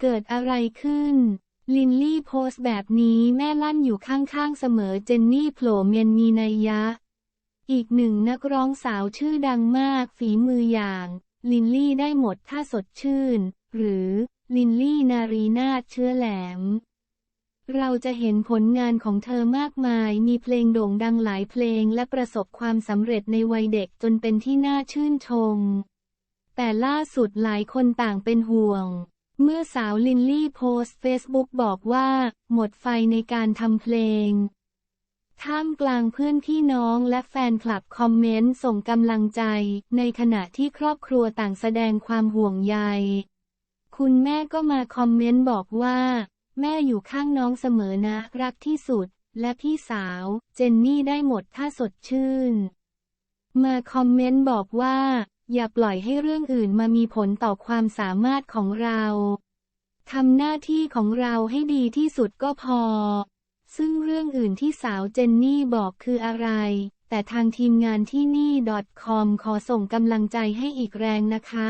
เกิดอะไรขึ้น ลินลี่โพสต์แบบนี้แม่ลั่นอยู่ข้างๆเสมอเจนนี่โผล่เมียนมีนัยยะ อีกหนึ่งนักร้องสาวชื่อดังมากฝีมืออย่าง ลินลี่ได้หมดถ้าสดชื่น หรือลินลี่นารีนาเชื้อแหลม เราจะเห็นผลงานของเธอมากมาย มีเพลงโด่งดังหลายเพลงและประสบความสำเร็จในวัยเด็กจนเป็นที่น่าชื่นชม แต่ล่าสุดหลายคนต่างเป็นห่วง เมื่อสาวลินลี่โพสเฟซบุ๊กบอกว่า หมดไฟในการทำเพลง ท่ามกลางเพื่อนพี่น้องและแฟนคลับคอมเมนต์ส่งกำลังใจ ในขณะที่ครอบครัวต่างแสดงความห่วงใย คุณแม่ก็มาคอมเมนต์บอกว่า แม่อยู่ข้างน้องเสมอนะ รักที่สุด และพี่สาว เจนนี่ได้หมดถ้าสดชื่น มาคอมเมนต์บอกว่า อย่าปล่อยให้เรื่องอื่นมามีผลต่อความสามารถของเราทำหน้าที่ของเราให้ดีที่สุดก็พอ ซึ่งเรื่องอื่นที่สาวเจนนี่บอกคืออะไร แต่ทางทีมงานที่นี่ .com ขอส่งกำลังใจให้อีกแรงนะคะ